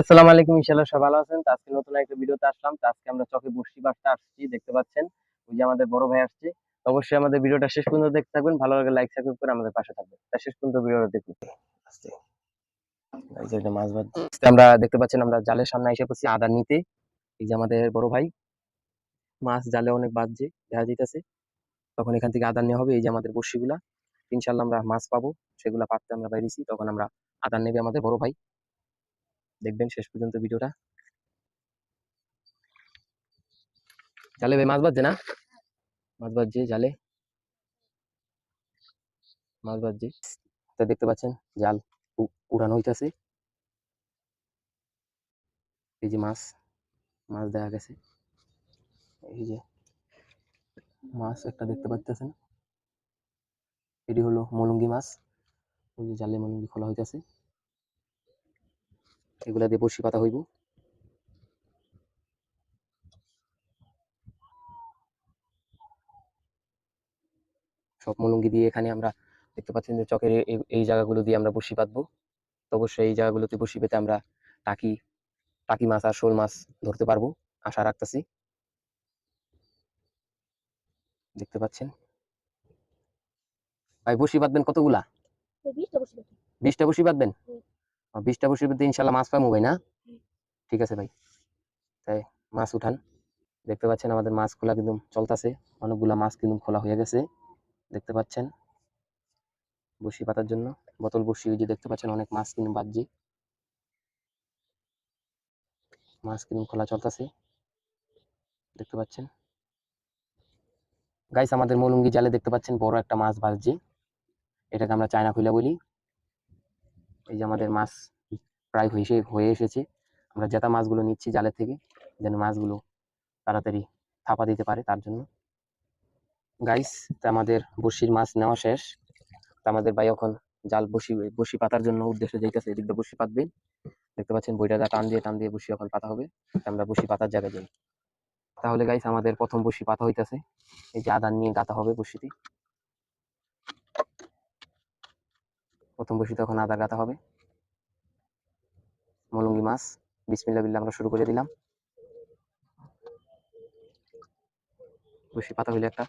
আসসালামু আলাইকুম, ইনশাআল্লাহ ভালো আছেন। আজকে নতুন একটা ভিডিওতে আসলাম। আজকে আমরা চকে বসি বাসটা আসছি, দেখতে পাচ্ছেন। ওই যে আমাদের বড় ভাই আসছে। অবশ্যই আমাদের ভিডিওটা শেষ পর্যন্ত দেখতে থাকবেন। ভালো লাগে লাইক সাবস্ক্রাইব করে আমাদের পাশে থাকবেন। শেষ পর্যন্ত ভিডিওটা দেখুন। মাছ ভাত আমরা দেখতে পাচ্ছেন, আমরা জালের সামনে এসে পড়ছি আদার নিতে। এই যে আমাদের বড় ভাই। মাছ জালে অনেক বাজছে, দেখা যাইতেছে। তখন এখান থেকে আদার নেওয়া হবে। এই যে আমাদের বড়শিগুলা। ইনশাল্লাহ আমরা মাছ পাবো। সেগুলা পাততে আমরা বাইরেছি। তখন আমরা আদার নেবে আমাদের বড় ভাই। দেখবেন শেষ পর্যন্ত ভিডিওটা। জালে ভাই মাছ বাজছে না? মাছ বাজছে জালে। মাছ বাজছে। তা দেখতে পাচ্ছেন জাল উড়ানো হইতাছে। এই যে মাছ মাছ দেখা গেছে। এই যে মাছ একটা দেখতে পাচ্ছেন এটি হলো মলঙ্গি মাছ। ওই যে জালে মলঙ্গি খোলা হইতাছে। এগুলা দিয়ে বসি পাতা হইব। সব মলঙ্গি দিয়ে এখানে আমরা দেখতে পাচ্ছেন যে চকের এই- জায়গাগুলো দিয়ে আমরা বসি পাতবো। তো অবশ্যই এই জায়গাগুলোতে বসি পেতে আমরা টাকি টাকি মাছ আর শোল মাছ ধরতে পারব আশা রাখতেছি। দেখতে পাচ্ছেন? ভাই বসি বাঁধবেন কতগুলা? বিশটা বসে বাঁধবেন? বিশটা বসি বাঁধতে ইনশাল্লাহ মাছ পাবো ভাই, না? ঠিক আছে ভাই। তাই মাছ উঠান। দেখতে পাচ্ছেন আমাদের মাছ খোলা কিন্তু চলতেছে। অনেকগুলা মাছ কিন্তু খোলা হয়ে গেছে। দেখতে পাচ্ছেন? বসি পাতার জন্য। বোতল বসি যে দেখতে পাচ্ছেন অনেক মাছ কিন্তু বাজছে। মাছ কিন্তু খোলা চলতেছে। দেখতে পাচ্ছেন? গাইস আমাদের মলুঙ্গি জালে দেখতে পাচ্ছেন বড় একটা মাছ বাজছে। এটাকে আমরা চায়না খুলে বলি। এই যে আমাদের মাছ প্রায় হয়ে হয়ে এসেছে। আমরা জেতা মাছগুলো নিচ্ছি জালের থেকে, যেন মাছগুলো তাড়াতাড়ি থাপা দিতে পারে তার জন্য। গাইস তা আমাদের বসির মাছ নেওয়া শেষ। তা আমাদের ভাই এখন জাল বসি বসি পাতার জন্য উদ্দেশ্যে যাইতেছে, এদিক দিয়ে বসি পাতবে দেখতে পাচ্ছেন বইটা টান দিয়ে টান দিয়ে বসি এখন পাতা হবে। আমরা বসি পাতার জায়গায় যাই। তাহলে গাইস আমাদের প্রথম বসি পাতা হইতেছে। এই যে আদান নিয়ে গাঁথা হবে বসিতে। প্রথম বসি তখন আদা গাঁথা হবে। মলঙ্গি মাছ বিসমিল্লা বিল্লা আমরা শুরু করে দিলাম। বসি পাতা হইলে একটা।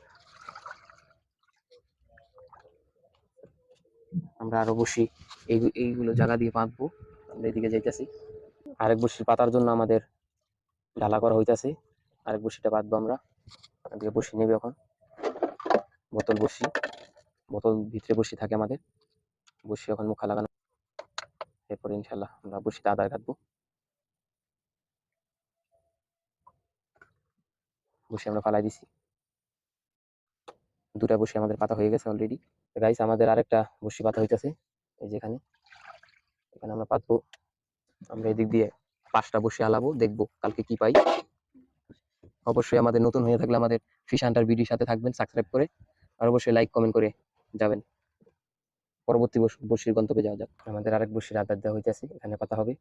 আমরা আরও বসি, এই এইগুলো জায়গা দিয়ে বাঁধবো। আমরা এদিকে যাইতেছি। আরেক বসি পাতার জন্য আমাদের ঢালা করা হইতেছে। আরেক বসিটা বাঁধবো আমরা। এদিকে বসি নেবে এখন। বোতল বসি। বোতল ভিতরে বসি থাকে আমাদের। বসি, এখন মুখা লাগানো। এরপর ইনশাল্লাহ আমরা বসিতে আদার কাটবো। বসে আমরা ফালাই দিছি। দুটা বসি আমাদের পাতা হয়ে গেছে অলরেডি গাইস আমাদের আরেকটা বসি পাতা হইতেছে, এই যেখানে এখানে। আমরা পাতবো। আমরা এদিক দিয়ে পাঁচটা বসে আলাবো, দেখব কালকে কি পাই। অবশ্যই আমাদের নতুন হয়ে থাকলে আমাদের ফিশ হান্টার ভিডিওর সাথে থাকবেন, সাবস্ক্রাইব করে। আর অবশ্যই লাইক কমেন্ট করে যাবেন। পরবর্তী বস- বসির গন্তব্যে যাওয়া যাক। আমাদের আরেক বসির আদার দেওয়া হইতেছে, এখানে পাতা হবে।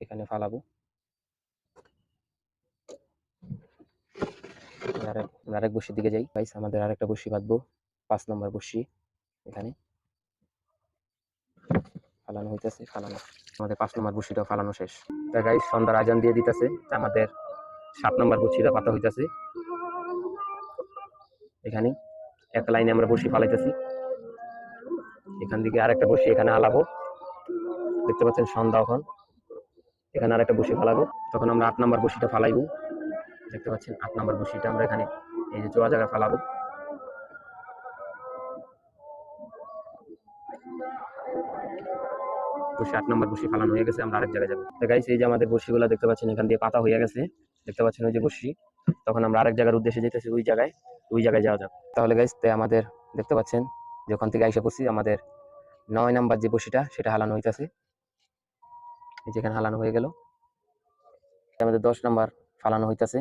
এখানে ফালাবো। আরেক বসির দিকে যাই। গাইস আমাদের আরেকটা বসি বাঁধবো, পাঁচ নম্বর বসি এখানে। ফালানো হইতেছে, ফালানো। আমাদের পাঁচ নম্বর বসিটা ফালানো শেষ। গাইস সন্ধ্যার আজান দিয়ে দিতেছে, আমাদের সাত নম্বর বসিটা পাতা হইতেছে। এখানে। একটা লাইনে আমরা বসি, ফালাইতেছি। এখান থেকে আরেকটা বসি, এখানে আলাবো। দেখতে পাচ্ছেন, সন্ধ্যা এখন। এখানে আরেকটা বসি ফালাবো। তখন আমরা আট নম্বর বসিটা ফালাইবো। দেখতে পাচ্ছেন, আট নম্বর বসিটা আমরা এখানে, এই যে চোয়া জায়গায় ফালাবো। বসি আট নম্বর বসি ফালানো হয়ে গেছে, আমরা আরেক জায়গায় যাব। তো এই যে আমাদের বসিগুলো দেখতে পাচ্ছেন, এখান দিয়ে পাতা হয়ে গেছে। দেখতে পাচ্ছেন ওই যে বসি। তখন আমরা আরেক জায়গার উদ্দেশ্যে যেতেছি ওই জায়গায়। ওই জায়গায় যাওয়া যাক তাহলে গাইস আমাদের দেখতে পাচ্ছেন যে ওখান থেকে আইসা পড়ছি, আমাদের নয় নাম্বার যে বসিটা, সেটা হালানো হইতেছে। যেখানে হালানো হয়ে গেল। আমাদের দশ নাম্বার ফালানো হইতেছে।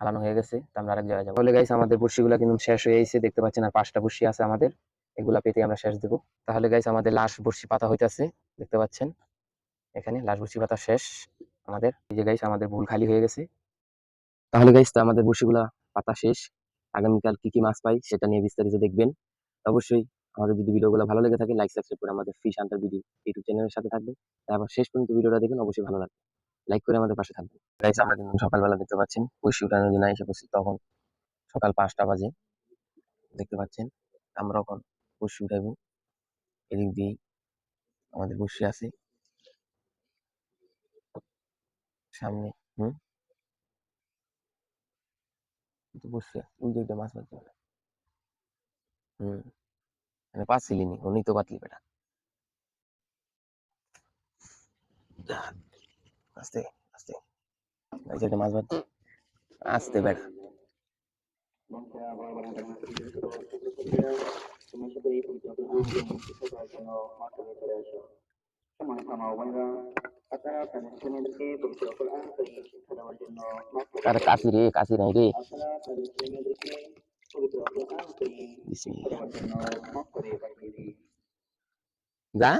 হালানো হয়ে গেছে, তো আমরা আরেক জায়গায় যাব। তাহলে গাইস আমাদের বসিগুলা কিন্তু শেষ হয়ে গেছে দেখতে পাচ্ছেন, আর পাঁচটা বসি আছে আমাদের। এগুলা পেতে আমরা শেষ দেবো। তাহলে গাইস আমাদের লাশ বসি পাতা হইতেছে, দেখতে পাচ্ছেন। এখানে লাশ বসি পাতা শেষ আমাদের। এই যে গাইস আমাদের ভুল খালি হয়ে গেছে। তাহলে গাইস তো আমাদের বসিগুলা পাতা শেষ। আগামীকাল কি কি মাছ পাই সেটা নিয়ে বিস্তারিত দেখবেন। অবশ্যই আমাদের যদি ভিডিওগুলো ভালো লেগে থাকে লাইক সাবস্ক্রাইব করে আমাদের ফিশ হান্টার ভিডিও ইউটিউব চ্যানেলের সাথে থাকবেন। তারপর শেষ পর্যন্ত ভিডিওটা দেখুন, অবশ্যই ভালো লাগবে। লাইক করে আমাদের পাশে থাকবেন। গাইস আমরা কিন্তু সকালবেলা দেখতে পাচ্ছেন বসি উঠানোর জন্য এসে পড়ছি তখন সকাল পাঁচটা বাজে। দেখতে পাচ্ছেন, আমরা এখন বসি উঠাইবো এদিক দিয়ে আমাদের বসে আছে। সামনে, হুম? তো বসে ওই যে একটা মাছ মারছে ওটা। হুম মানে পাচ্ছিলি নি উনি তো পাতলি বেটা আস্তে আস্তে এই যে একটা মাছ মারছে আস্তে বেটা আরে কাশি রে কাশি নাই রে বিসমিল্লাহ যা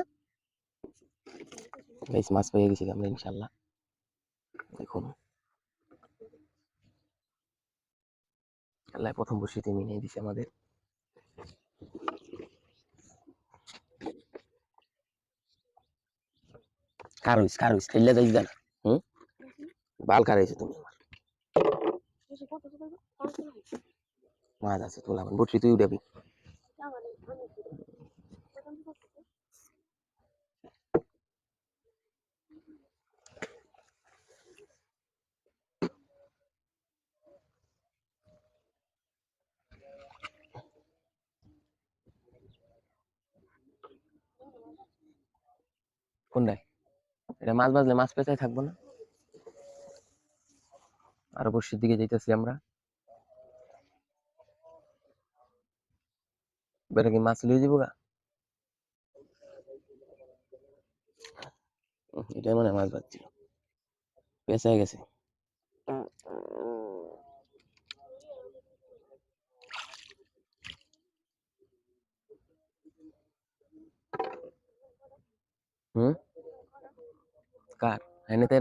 গাইস মাছ পেয়ে গেছি আমরা ইনশাল্লাহ দেখুন আল্লাহ প্রথম বসিতে মিনিয়ে দিছে আমাদের কারুইস কারুইস খেললে যাইস না হুম? বাল কারাইছে তুমি। আমার মাছ আছে তোলা বটরি তুই উঠাবি কোনটায় এটা মাছ বাজলে মাছ পেঁচাই থাকব না। আরও বর্ষির দিকে যাইতেছি আমরা। বেটা কি মাছ লিয়ে যাব গা? এটাই মানে মাছ বাজছিল। পেঁচাই গেছে। হুম? কার এনে তো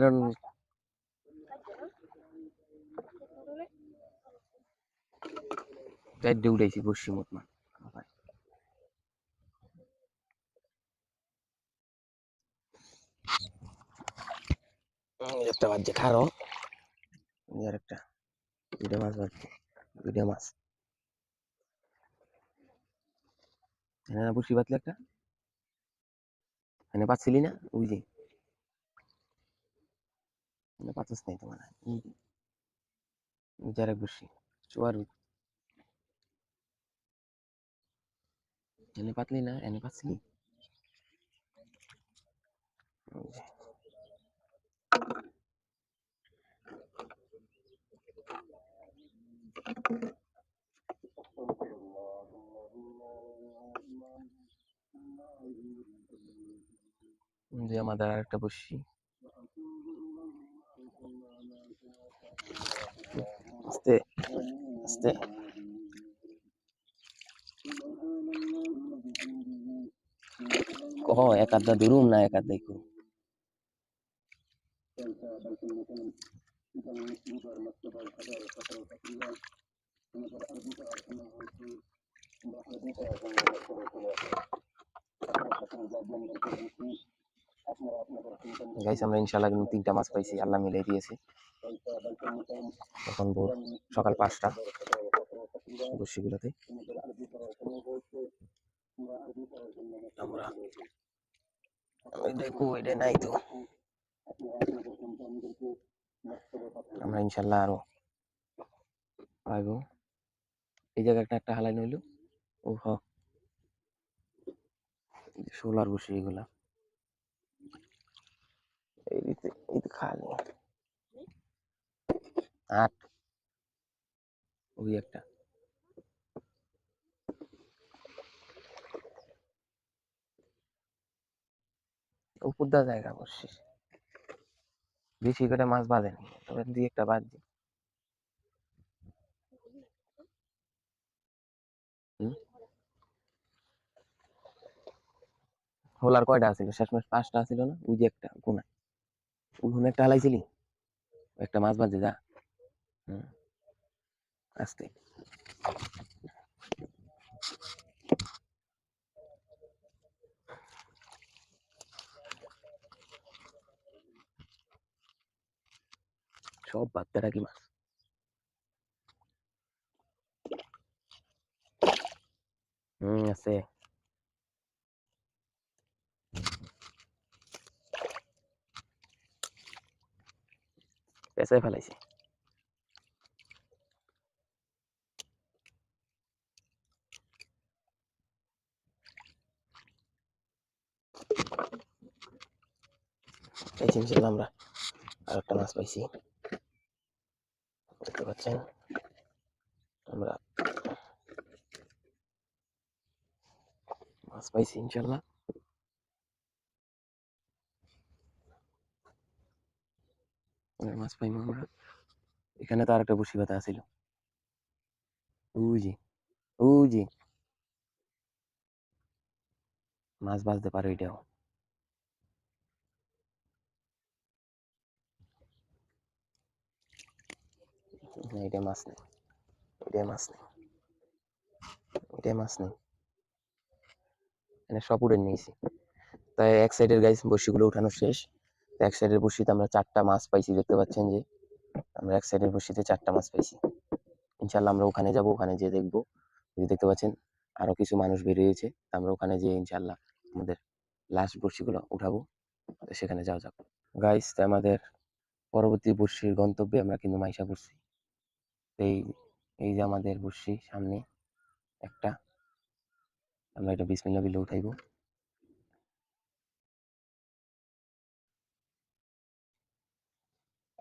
চারটে উঠেছি বসছি মত মান একটা বাজছে খারো আর একটা দুইটা মাছ বাজছে দুইটা মাছ হ্যাঁ বসি বাতলে একটা এনে পাচ্ছিলি না ওই এনে পাচ্ছিস নাই তোমার যারা বসি চুয়ার এনে পাতলি না এনে যে আমাদের আর একটা বসি। আস্তে আস্তে কহ এক আধা দূরুম না এক আধা দেখো গাইস, আমরা ইনশাআল্লাহ কিন্তু তিনটা মাছ পাইছি, আল্লাহ মিলাই দিয়েছে। এখন ভোর, সকাল পাঁচটা বসিগুলোতে আমরা আমরা ইনশাল্লাহ আরও পাইবো। এই জায়গা একটা একটা হালাই নইলো। ও হ সোলার বসে এগুলা। এই দিতে এই খালি আট। ওই একটা। উপর দা জায়গা বসছিস বেশি করে মাছ বাঁধেনি তবে দুই একটা বাদ দি হোলার কয়টা আছিল? শেষমেশ পাঁচটা আছিল না? ওই যে একটা কোনায় उन्होंने टालाई चली एक टमास बाज जा अस्ते शॉप बात करा की मास हम्म अस्ते পেঁচাই ফেলাইছে। পাইছি ইনশাল্লাহ আমরা আর একটা মাছ পাইছি। দেখতে পাচ্ছেন? আমরা মাছ পাইছি ইনশাল্লাহ। আর মাছ পাইমু আমরা। এখানে তো আরেকটা বসি পাতা যে মাছ বাজতে পারে এটাও। সব উড়ে নিয়েছি। তাই এক সাইডের গাইস বসিগুলো উঠানো শেষ। এক সাইডের বসিতে আমরা চারটা মাছ পাইছি, দেখতে পাচ্ছেন যে আমরা এক সাইডের বসিতে চারটা মাছ পাইছি। ইনশাল্লাহ আমরা ওখানে যাব, ওখানে যেয়ে দেখব। যদি দেখতে পাচ্ছেন আরও কিছু মানুষ বেরিয়েছে আমরা ওখানে যেয়ে ইনশাল্লাহ আমাদের লাস্ট বড়শিগুলো উঠাবো। সেখানে যাওয়া যাক। গাইস আমাদের পরবর্তী বর্ষির গন্তব্যে আমরা কিন্তু মাইশা পড়ছি এই এই যে আমাদের বর্ষি সামনে একটা, আমরা এটা বিসমিল্লা বিলে উঠাইবো।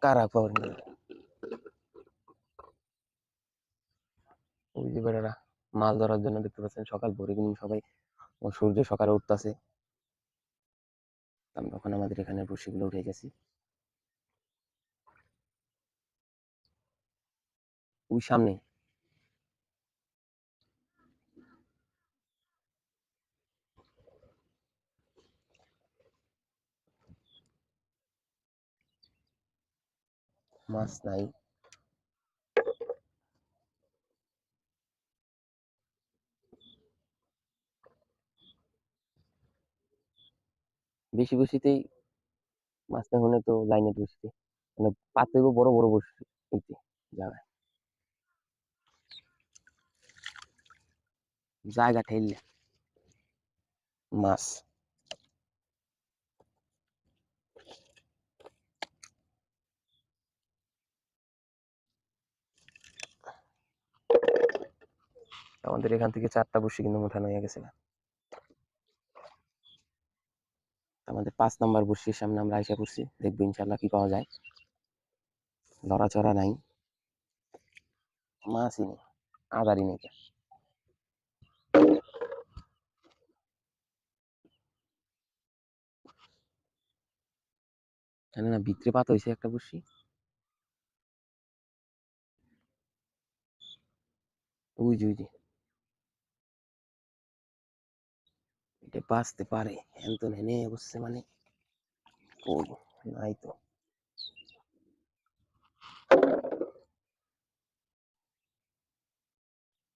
কারা পাওয়ার নেই ওই যে মাছ ধরার জন্য দেখতে পাচ্ছেন সকাল ভোরে কিন্তু সবাই সূর্য সকালে উঠতেছে। আমরা ওখানে আমাদের এখানে বসিগুলো উঠে গেছি। ওই সামনে মাছ নাই বেশি বসিতেই মাছ না হলে তো লাইনে বসতে। মানে পাতে বড় বড় বসছি এইতে জায়গায়। জায়গা ঠেললে। মাছ। আমাদের এখান থেকে চারটা বসি কিন্তু উঠানো হয়ে গেছে না আমাদের পাঁচ নাম্বার বসির সামনে আমরা আইসা পড়ছি, দেখব ইনশাল্লাহ কি পাওয়া যায়। লড়াচড়া নাই। মাছই নেই আদারই নেই জানি না, ভিতরে পাতা হয়েছে একটা বসি। ওই যে ওই যে। এটা বাঁচতে পারে হ্যান তো নেনে বসছে মানে ওই নাই তো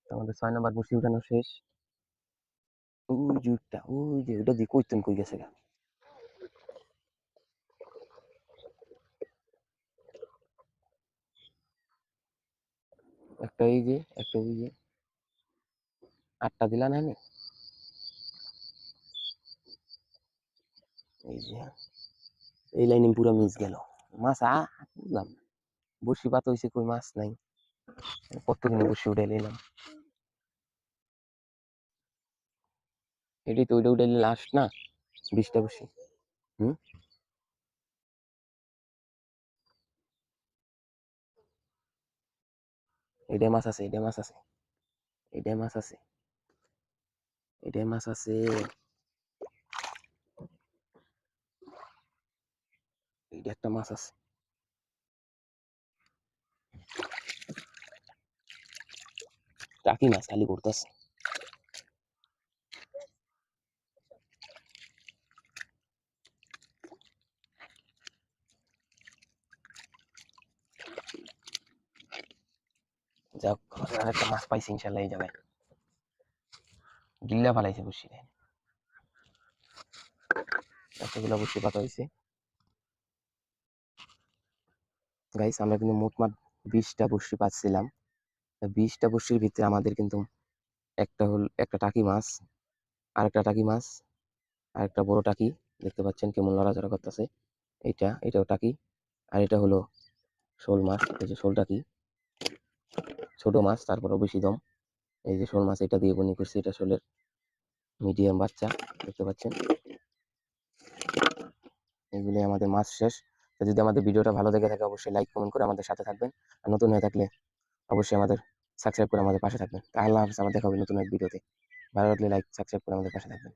আমাদের ছয় নাম্বার বসি উঠানো শেষ ওই যে ওইটা ওই যে ওটা দিয়ে কইতেন কই গেছে গা একটা এই যে একটা ওই যে আটটা দিলা না এই লাইনে পুরো মিস গেল। মাছ আ বসি পাত হয়েছে কই, মাছ নাই। কতদিন বসি উঠে নিলাম এটাই তো ওইটা উঠে লাস্ট না? বিশটা বসি হুম? এটাই মাছ আছে, এটাই মাছ আছে। এটাই মাছ আছে। এটাই মাছ আছে। এইটা একটা মাছ আছে টাকি মাছ খালি করতেছে যাক আরেকটা মাছ পাইছি ইনশাল্লাহ এই জায়গায়। গিল্লা ফালাইছে, বসি। এতগুলো বসি পাতা হয়েছে গাইস আমরা কিন্তু মোটমাট বিশটা বড়শি পাচ্ছিলাম। বিশটা বড়শির ভিতরে আমাদের কিন্তু একটা হল, একটা টাকি মাছ আর একটা টাকি মাছ আর একটা বড় টাকি। দেখতে পাচ্ছেন কেমন লড়াচড়া করতেছে। এটা এটাও টাকি, আর এটা হলো শোল মাছ, এই যে শোল টাকি। ছোট মাছ তারপরে বেশি দম। এই যে শোল মাছ, এটা দিয়ে বনি করছি, এটা শোলের মিডিয়াম বাচ্চা, দেখতে পাচ্ছেন? এগুলি আমাদের মাছ শেষ। তো যদি আমাদের ভিডিওটা ভালো দেখে থাকে অবশ্যই লাইক কমেন্ট করে আমাদের সাথে থাকবেন। আর নতুন হয়ে থাকলে অবশ্যই আমাদের সাবস্ক্রাইব করে আমাদের পাশে থাকবেন। আল্লাহ হাফিজ আমার দেখা হবে নতুন এক ভিডিওতে। ভালো লাগলে লাইক সাবস্ক্রাইব করে আমাদের পাশে থাকবেন।